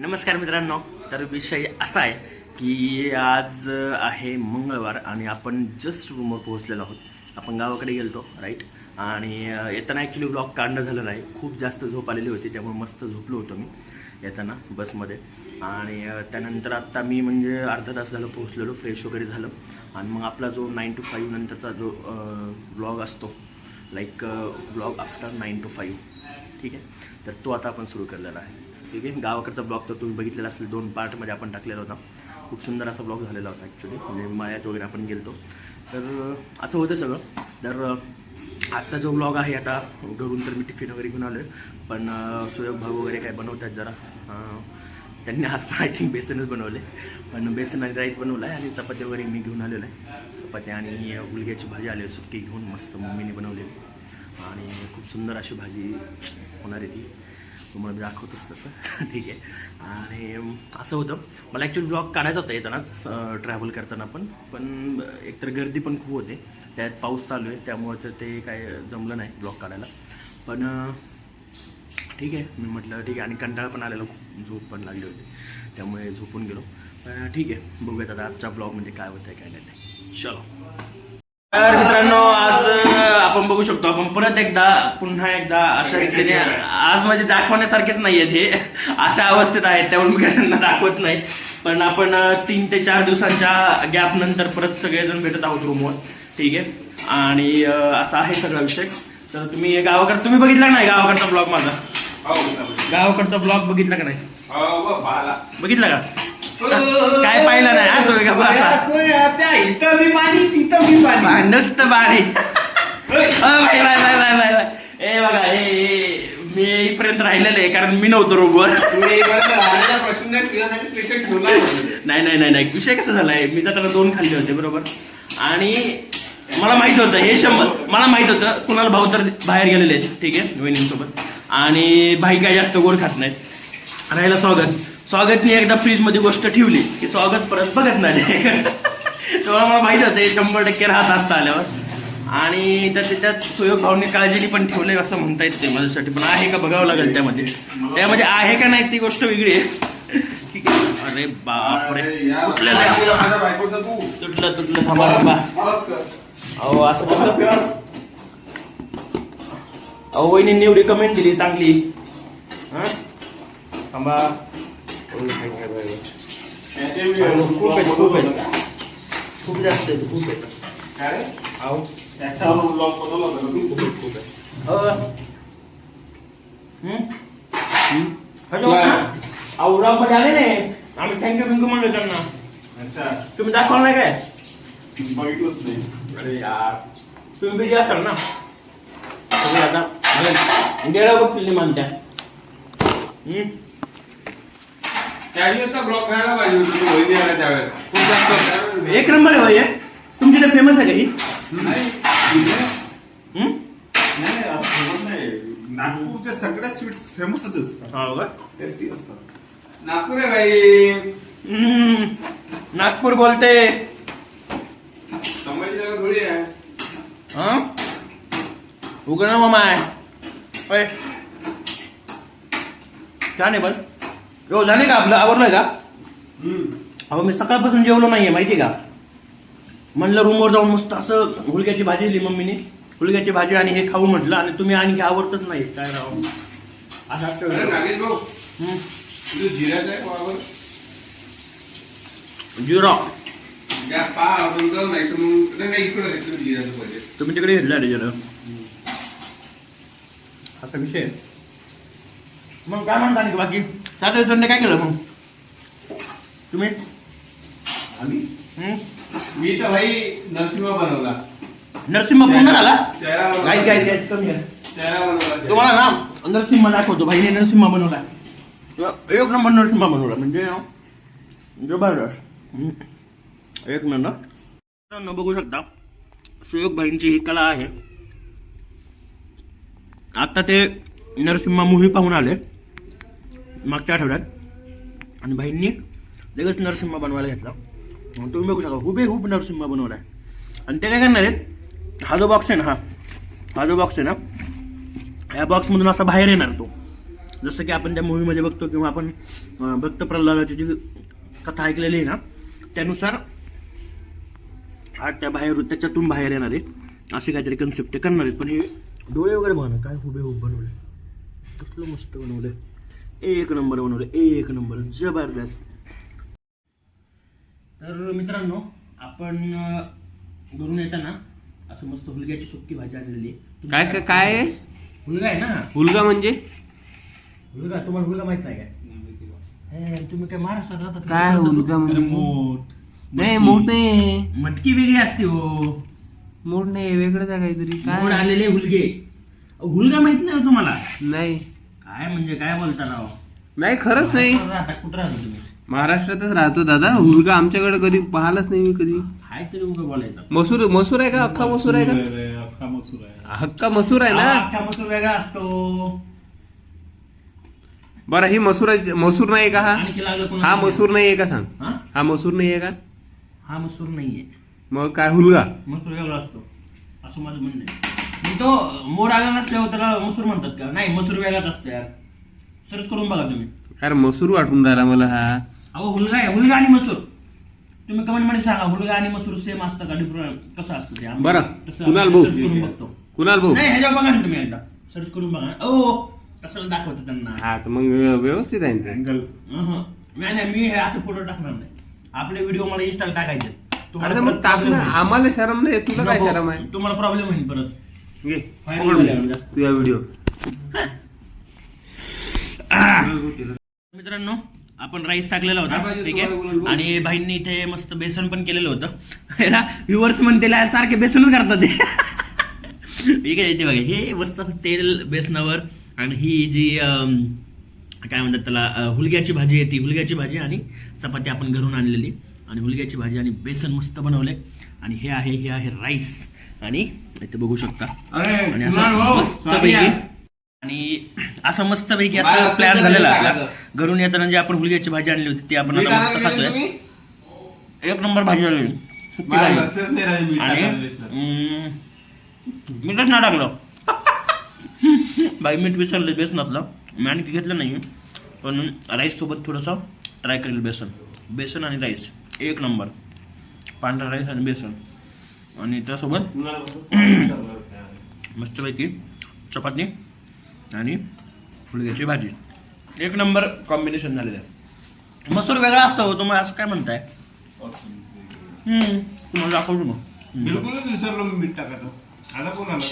नमस्कार मित्रांनो. तर विषय असा आहे की आज आहे मंगळवार आणि आपण जस्ट रूमवर पोहोचलेलो आहोत. आपण गावाकडे गेलतो राईट आणि येताना ॲक्च्युली ब्लॉग काढणं झालं नाही खूप जास्त झोप आलेली होती त्यामुळे मस्त झोपलो होतो मी येताना बसमध्ये आणि त्यानंतर आत्ता मी म्हणजे अर्धा तास झालं पोहोचलेलो फ्रेश वगैरे झालं. आणि मग आपला जो नाईन टू फाईव्ह नंतरचा जो ब्लॉग असतो like blog after nine to five ठीक आहे? तर तो आता आपण सुरू केलेला आहे. ठीक आहे गावाकडचा ब्लॉग तर तुम्ही बघितलेला असेल दोन पार्टमध्ये आपण टाकलेला होता. खूप सुंदर असा ब्लॉग झालेला होता ॲक्च्युली म्हणजे मायात वगैरे आपण गेलतो. तर असं होतं सगळं. तर आत्ता आजचा जो ब्लॉग आहे आता घरून तर मी टिफिन वगैरे घेऊन आलो आहे पण सुयोग भाऊ वगैरे काय बनवत आहेत जरा त्यांनी आज पण आय थिंक बेसनच बनवले पण बेसन आणि राईस बनवला आहे आणि चपाती वगैरे मी घेऊन आलेलो आहे. चपाती आणि गुलग्याची भाजी आली सुटकी घेऊन मस्त मम्मीने बनवलेली. आणि खूप सुंदर अशी भाजी होणार आहे ती. तुम्हाला मी दाखवतोच तसं. ठीक आहे. आणि असं होतं. मला ॲक्च्युली ब्लॉग काढायचा होता येतानाच ट्रॅव्हल करताना पण. पण एकतर गर्दी पण खूप होते. त्यात पाऊस चालू आहे. त्यामुळे तर ते काय जमलं नाही ब्लॉग काढायला. पण ठीक आहे. मी म्हटलं ठीक आहे. आणि कंटाळा पण आलेला. खूप झोप पण लागली होती. त्यामुळे झोपून गेलो. पण ठीक आहे. बघूयात आता आजच्या ब्लॉगमध्ये म्हणजे काय होतं काय नाही चलो. तर मित्रांनो आज आपण बघू शकतो आपण परत एकदा पुन्हा एकदा अशा रीतीने आज म्हणजे दाखवण्यासारखेच नाहीये ते अशा अवस्थेत आहेत त्यामुळे मी त्यांना दाखवत नाही पण आपण तीन ते चार दिवसांच्या गॅप नंतर परत सगळेजण भेटत आहोत रूमवर ठीक आहे आणि असा आहे सगळा विषय तर तुम्ही गावाकडे तुम्ही बघितला नाही गावाकडचा ब्लॉग माझा गावाकडचा ब्लॉग बघितला का नाही बघितला का काय पाहिलं नाही हा तुम्ही का नुसतं पाणी ए बघा ए, मी इथपर्यंत राहिलेलं आहे कारण मी नव्हतो रोगवर. नाही नाही नाही नाही. विषय कसा झालाय? मी जाताना दोन खाल्ले होते बरोबर? आणि मला माहीत होतं हे शंभर मला माहीत होतं कुणाला भाऊ तर बाहेर गेलेले आहेत. ठीक आहे वहिनींसोबत. आणि भाई काय जास्त गोड खात नाहीत. राहिला स्वागत. स्वागतने एकदा फ्रीजमध्ये गोष्ट ठेवली की स्वागत परत बघत नाही. तेव्हा मला माहीत होतं हे शंभर टक्के राहत असतं आल्यावर. आणि त्या त्याच्यात सुयोग भाऊने काळजीने पण ठेवलंय असं म्हणता येत ते माझ्यासाठी पण आहे का बघावं लागेल त्यामध्ये. त्यामध्ये आहे का नाही ती गोष्ट वेगळी आहे. ठीक आहे. अरे बापरे. कुठलेलं आहे? तुटलं तुटलं थांबा थांबा. अहो असं कसं अहो वहिनी एवढी कमेंट दिली चांगली. हा? थांबा. खूप आहेत खूप आहेत खूप जास्त आहेत खूप आहेत अहो. खूप आहेत, खूप आहेत अहो. हम्म? हम्म? हॅलो औरंगाबादमध्ये आले नाही आम्ही थँक्यू थँक्यू म्हणलो त्यांना. तुम्ही दाखवलं नाही काय? अरे यार. तुम्ही बिझी असाल ना. तुम्ही आता गेला बघतील मानत्या हम्म? ब्लॉक राहायला पाहिजे होती. वहिनी आल्या त्यावेळेस. खूप जास्त एक नंबर आहे भाई हे. तुमची तर फेमस आहे का ही? हम्म? नागपूरच्या सगळ्या स्वीट्स फेमसच असतात. हो? टेस्टी असतात. नागपूर आहे भाई हम्म. नागपूर बोलते. संभाजीनगर थोडी आहे. हा? उघड मामा. आहे छान आहे पण हो झाले का? आपलं आवरलंय का? अहो मी सकाळपासून जेवलो नाहीये माहिती का? म्हणलं रूमवर जाऊन मस्त असं हुलग्याची भाजी दिली मम्मीने. हुलग्याची भाजी आणि हे खाऊ म्हटलं आणि तुम्ही आणखी आवडतच नाही. काय राव? असं भाऊ जिरा. तुम्ही तिकडे घेतला रे जरा. असा विषय. मग काय म्हणता आणखी बाकी? सॅटर्डे संडे काय केलं मग? तुम्ही? आम्ही? मी तर भाई नरसिंह बनवला. नरसिंह. गाईत गाईत गाईत कमी आहे. चेहरा बनवला तुम्हाला ना नरसिंह दाखवतो. भाईने नरसिंह बनवला. एक नंबर नरसिंह बनवला. म्हणजे जबरदस्त. हम्म. एक मिनिट मित्रांनो बघू शकता. सुयोग भाईंची ही कला आहे. आता ते नरसिंहा मूव्ही पाहून आले. मागच्या आठवड्यात. आणि भाईंनी लगेच नरसिंहा बनवायला घेतला. तुम्ही बघू शकता हुबे नरसिंह नरसिंहा बनवलाय. आणि ते काय करणार आहेत? हा जो बॉक्स आहे ना हा. हा जो बॉक्स आहे ना ह्या बॉक्समधून असा बाहेर येणार तो. जसं की आपण त्या मूवीमध्ये बघतो किंवा आपण भक्त प्रल्हादाची जी कथा ऐकलेली आहे ना त्यानुसार हा त्या बाहेर त्याच्यातून बाहेर येणार आहे. असे काहीतरी कन्सेप्ट ते करणार आहेत. पण हे डोळे वगैरे बघा ना काय हुबेहूब बनवले कसलं मस्त बनवलं एक नंबर बनवलं एक नंबर जबरदस्त. तर मित्रांनो आपण घरून येताना असं मस्त हुलग्याची सुक्की भाजी आणलेली आहे. काय काय काय आहे? हुलगा आहे ना? हुलगा म्हणजे? हुलगा तुम्हाला हुलगा माहीत नाही काय? हे, तुम्ही काय महाराष्ट्रात राहतात का? काय हुलगा म्हणजे? मोठ. नाही मोठ नाही मटकी वेगळी असते हो. मोठ नाही वेगळंच आहे काहीतरी. मोड काय आलेले हुलगे. हुलगा माहीत नाही हो तुम्हाला? नाही. काय म्हणजे काय बोलता राव? नाही खरंच नाही. महाराष्ट्रात राहता कुठं राहता तुम्ही? महाराष्ट्रातच राहतो दादा. हुलगा आमच्याकडे कधी पाहिलाच नाही मी कधी. काय तरी बोलायचं. मसूर मसूर आहे का? अख्खा मसूर आहे का? अख्खा मसूर आहे. हक्का मसूर आहे हा, ना अख्खा मसूर वेगळा असतो. बरं ही मसूर मसूर नाही का हा? आणखी लागलं कोणाला? हा मसूर नाही आहे का सांग? हा? हा मसूर नाही आहे का? हा मसूर नाहीये. मग काय हुलगा? मसूर वेगळा असतो. असं माझं म्हणणं आहे. तो मोड आला नसल्यावर त्याला मसूर म्हणतात का? नाही मसूर वेगळाच असतो यार. सर्च करून बघा तुम्ही. अरे मसूर वाटून राहिला मला हा. अहो हुलगा आहे हुलगा आणि मसूर. तुम्ही कमेंटमध्ये सांगा हुलगा आणि मसूर सेम असतं का? डिफरंट कसं असतं ते? आम्ही बरं. तसं कुणाल आम्ही भाऊ? search करून बघतो. कुणाल भाऊ? नाही ह्याच्यावर बघा ना तुम्ही एकदा. सर्च करून बघा. ओ कसं दाखवतं त्यांना? हा तर मग व्य- व्यवस्थित आहे ना ते. अँगल अहं. नाही नाही मी हे असं फोटो टाकणार नाही. आपले व्हिडिओ मला इंस्टाला टाकायचे अरे मग टाक ना. आम्हाला शरम नाही तुला काय शरम आहे? तुम्हाला प्रॉब्लेम होईल परत. घे, Final पकड झाल्यावर मग जास्त. तुझा व्हिडिओ मित्रांनो आपण राईस टाकलेला होता. ठीक आहे. आणि भाईंनी इथे मस्त बेसन पण केलेलं होतं. व्ह्युअर्स म्हणते "ला, सारखे बेसनच करतात ते. ठीक आहे इथे बघा हे मस्त तेल बेसनावर आणि ही जी काय म्हणतात त्याला हुलग्याची भाजी आहे ती. हुलग्याची भाजी आणि चपाती आपण घरून आणलेली. आणि हुलग्याची भाजी आणि बेसन मस्त बनवले. आणि हे आहे हे आहे राईस आणि इथे बघू शकता. आणि असं मस्त. आणि असं मस्त पैकी असं प्लॅन झालेला आपला? घरून येताना जे आपण हुलग्याची भाजी आणली होती ती आपण आता मस्त खातोय? एक नंबर भाजी आणली. सुकी भाजी. आणि मीठच नाही टाकलं. बाई मीठ विसरलं बेसनातलं. मी आणखी घेतलं नाही पण राईस सोबत थोडंसं ट्राय करेल बेसन. बेसन आणि राईस एक नंबर. पांढरा राईस आणि बेसन. आणि त्यासोबत मस्तपैकी चपाती. आणि फुलग्याची भाजी. एक नंबर कॉम्बिनेशन झालेलं आहे. मसूर वेगळा असतो हो, तुम्हाला असं काय म्हणताय? हम्म, तुम्हाला दाखवतो मग. बिलकुलच विसरलो मी मीठ टाकायचं. आता कोण आला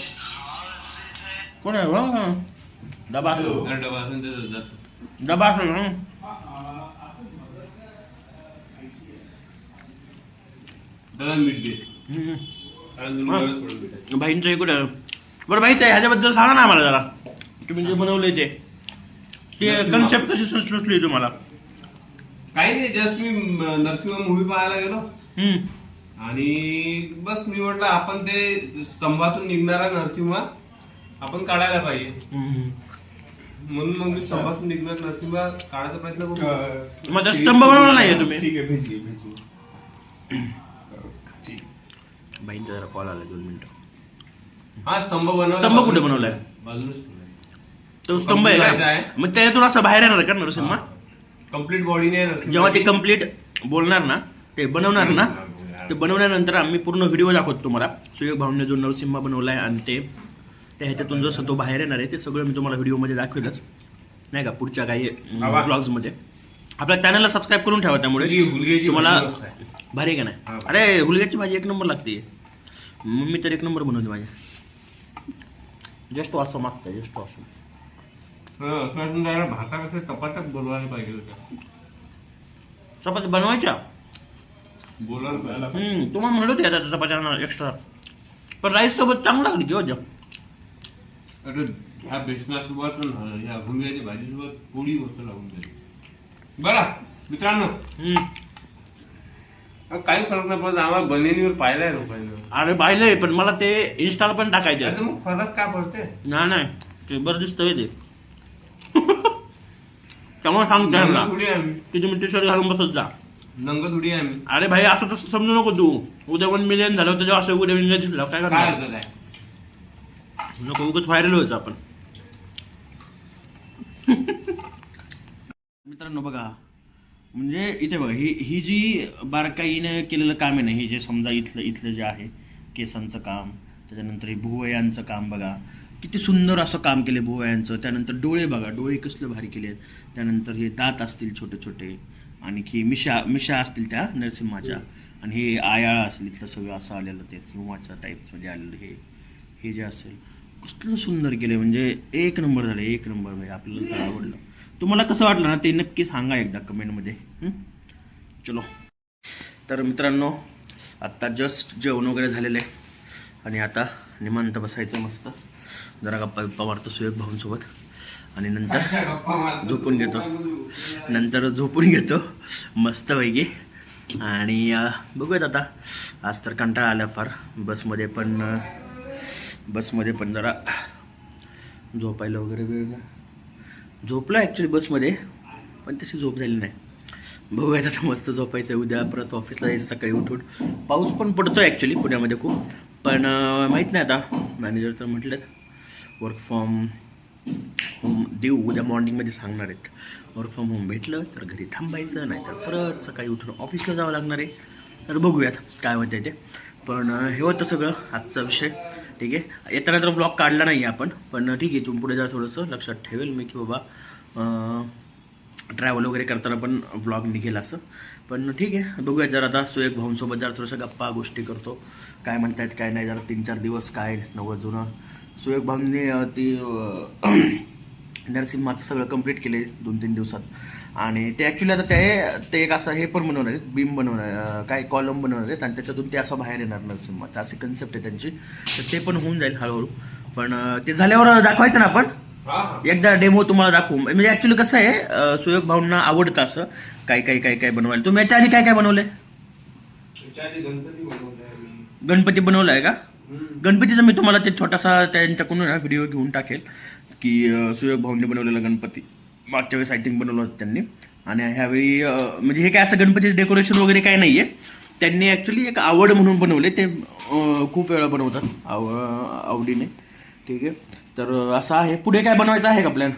कोण आहे हो? डबा. डबा असेल. डबा ना दादा मीठ घे. भाईंचं इकडे बरं ह्याच्याबद्दल सांगा ना आम्हाला जरा. तुम्ही जे बनवले ते. ते कन्सेप्ट कशी सुचली तुम्हाला. काही नाही जस्ट मी म, नरसिंह मूवी पाहायला गेलो. हम्म. आणि बस मी म्हटलं आपण ते स्तंभातून निघणारा नरसिंह आपण काढायला पाहिजे. हम्म. म्हणून मग मी स्तंभातून निघणार नरसिंह काढायचा प्रयत्न करतो मग ते स्तंभ बनवला नाहीये तुम्ही? ठीक आहे भेजी भेजी भाईंचा जरा कॉल आला दोन मिनिटं हा स्तंभ बनवला. स्तंभ कुठे बनवलाय? ठेवलाय. तो स्तंभ आहे का आहे. मग त्यातून असं बाहेर येणार का नरसिंहा? कंप्लीट बॉडीने जेव्हा ते कंप्लीट बोलणार ना ते बनवणार ना ते बनवल्यानंतर आम्ही पूर्ण व्हिडिओ दाखवतो तुम्हाला. सुयोग भाऊने जो नरसिंहा बनवलाय आणि ते त्या ह्याच्यातून जसं तो बाहेर येणार आहे ते सगळं मी तुम्हाला व्हिडिओमध्ये दाखवेलच. नाही का पुढच्या काही आवा. ब्लॉग्समध्ये आपल्या चॅनलला सबस्क्राईब करून ठेवा त्यामुळे. तुम्हाला. भारी आहे. का हा, नाही. अरे हुलग्याची भाजी एक नंबर लागते. मम्मी तर एक नंबर बनवते माझ्या जस्ट वाचतो मागतं जस्ट वाचतो असं राहिलं भातापेक्षा चपात्यात बोलवायला पाहिजे होत्या. चपाती बनवायच्या? बोलायला पाहिजे. हम्म, तुम्हाला म्हणत होते आता चपात्या एक्स्ट्रा पण राईस सोबत चांगलं लागली की हो जेवण. अरे ह्या बेसनासोबत आणि ह्या भुंग्याच्या भाजीसोबत पोळी मस्त लागून जाईल बरं मित्रांनो. हम्म. अहो, काही फरक नाही पडत. आम्हाला बनेनीवर पाहिलाय लोकांनी. अरे पाहिलंय पण मला ते इन्स्टाला पण टाकायचे आता मग फरक काय पडते नाही नाही. ते बरं दिसतंय ते. त्यामुळे सांगतो नंग यांना थोडी आम्ही. की तुम्ही टी शर्ट घालून बसत जा. नंग थोडी आम्ही. अरे भाई असं तसं समजू नको तू. उद्या वन मिलियन झालं होतं जेव्हा असं उद्या मिलियन दिसलं काय काय करणार? अर्थ आहे नको उगाच व्हायरल व्हायचं आपण. मित्रांनो बघा म्हणजे इथे बघा ही ही जी बारकाईने केलेलं काम आहे ना हे जे समजा इथलं इथलं जे आहे केसांचं काम त्याच्यानंतर हे भुवयांचं काम बघा किती सुंदर असं काम केलं भुवयांचं त्यानंतर डोळे बघा डोळे कसले भारी केले आहेत त्यानंतर हे दात असतील छोटे छोटे आणखी मिशा मिशा असतील त्या नरसिंहाच्या. आणि हे आयाळा असेल इथलं सगळं असं आलेलं ते सिंहाच्या टाईपमध्ये आलेलं हे हे जे असेल कसलं सुंदर केलं म्हणजे एक नंबर झालं एक नंबर म्हणजे आपल्याला तर आवडलं. तुम्हाला कसं वाटलं ना ते नक्की सांगा एकदा कमेंटमध्ये. चलो. तर मित्रांनो आत्ता जस्ट जेवण वगैरे झालेलं आहे. आणि आता निमांत बसायचं मस्त. जरा गप्पा बिप्पा मारतो सुयोग भाऊंसोबत. आणि नंतर झोपून घेतो. नंतर झोपून घेतो. मस्तपैकी. आणि बघूयात आता. आज तर कंटाळा आला फार. बसमध्ये पण बसमध्ये पण जरा झोपायला वगैरे वेळ झोपलो ॲक्च्युली बसमध्ये पण तशी झोप झाली नाही. बघूयात आता मस्त झोपायचं आहे. उद्या परत ऑफिसला यायचं सकाळी उठून. पाऊस पण पडतो ॲक्च्युली पुण्यामध्ये खूप. पण माहीत नाही आता. मॅनेजर तर म्हटलं वर्क फ्रॉम होम देऊ उद्या मॉर्निंगमध्ये सांगणार आहेत. वर्क फ्रॉम होम भेटलं तर घरी थांबायचं नाही तर परत सकाळी उठून ऑफिसला जावं लागणार आहे. तर बघूयात काय होतं ते. पण हे होतं सगळं आजचा विषय. ठीक आहे? येताना तर ब्लॉग काढला नाही आपण पण ठीक आहे तुम्ही पुढे जरा थोडंसं लक्षात ठेवेल मी की बाबा ट्रॅव्हल वगैरे करताना पण ब्लॉग निघेल असं. पण ठीक आहे बघूया जरा आता सुयोग भाऊंसोबत जरा थोडंसं गप्पा गोष्टी करतो. काय म्हणतायत काय नाही जरा तीन चार दिवस काय नवं जुनं. सुयोग भाऊंनी ती नरसिंहाचं सगळं कंप्लीट केले दोन तीन दिवसात. आणि ते ॲक्च्युली आता ते ते एक असं हे पण बनवणार आहेत बीम बनवणार काय कॉलम बनवणार आहेत आणि त्याच्यातून ते असं बाहेर येणार नरसिंहा तर अशी कन्सेप्ट आहे त्यांची. तर ते पण होऊन जाईल हळूहळू. पण ते झाल्यावर दाखवायचं ना आपण? एकदा डेमो तुम्हाला दाखवू. म्हणजे ऍक्च्युली कसं आहे सुयोग भाऊंना आवडतं असं. काय काय काय काय बनवायला. तुम्ही याच्या आधी काय काय बनवलंय? गणपती बनवलाय का. गणपतीचा मी तुम्हाला ते छोटासा त्यांच्याकडून व्हिडिओ घेऊन टाकेल की सुयोग भाऊंनी बनवलेला गणपती. मागच्या वेळेस आय थिंक बनवलं होतं त्यांनी. आणि ह्यावेळी म्हणजे हे काय असं गणपतीचं डेकोरेशन वगैरे काय नाहीये. त्यांनी ऍक्च्युली एक आवड म्हणून बनवले. ते खूप वेळा बनवतात. आव आवडीने. ठीक आहे. तर असं आहे. पुढे काय बनवायचं आहे का प्लॅन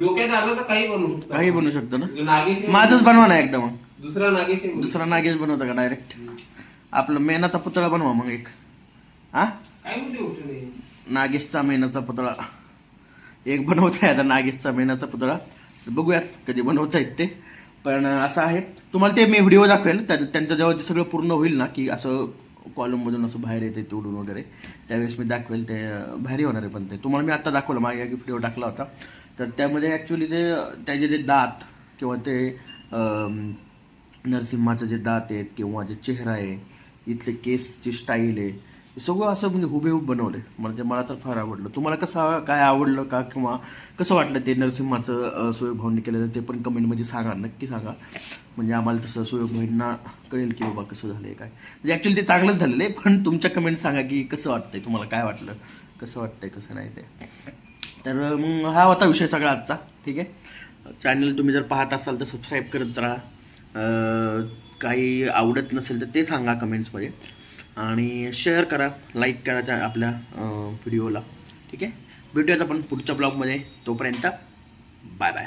डोक्यात आलं तर काही बनवू शकतो. काही बनवू शकतो ना? नागेश माझंच बनवा ना एकदा मग. दुसरा नागेश आहे. दुसरा नागेश बनवता का डायरेक्ट आपलं मेनाचा पुतळा बनवा मग एक. हा? काय म्हणते गोष्ट नाही नागेशचा मेनाचा पुतळा. एक बनवताय आता नागेशचा मेनाचा पुतळा. बघूयात कधी बनवतायत ते. पण असं आहे तुम्हाला ते मी व्हिडिओ दाखवेल. त्या- त्यांचं जेव्हा ते सगळं पूर्ण होईल ना की असं कॉलममधून असं बाहेर येते तोडून वगैरे त्यावेळेस मी दाखवेल ते भारी होणार आहे पण ते. तुम्हाला मी आत्ता दाखवलं माझ्या व्हिडिओ टाकला होता. तर त्यामध्ये ॲक्च्युली ते त्याचे जे दात किंवा ते नरसिंहाचे जे दात आहेत किंवा जे चेहरा आहे इथले केसची स्टाईल आहे हे सगळं असं म्हणजे हुबेहूब बनवलं आहे म्हणजे मला तर फार आवडलं. तुम्हाला कसं काय आवडलं का किंवा कसं वाटलं ते नरसिंहाचं अं, केलेलं? ते पण कमेंटमध्ये सांगा. नक्की सांगा. म्हणजे आम्हाला तसं सुयोगभाईंना कळेल की बाबा कसं झालं आहे काय. म्हणजे ॲक्च्युली ते चांगलंच झालेलं आहे पण तुमच्या कमेंट सांगा की कसं वाटतंय? तुम्हाला काय वाटलं? कसं वाटतंय? कसं नाही ते. तर मग हा होता विषय सगळा आजचा. ठीक आहे? चॅनल तुम्ही जर पाहत असाल तर सबस्क्राईब करत राहा. काही आवडत नसेल तर ते सांगा कमेंट्समध्ये आणि शेअर करा लाईक करा त्या आपल्या व्हिडिओला ठीक आहे? भेटूयात आपण पुढच्या ब्लॉगमध्ये तोपर्यंत बाय बाय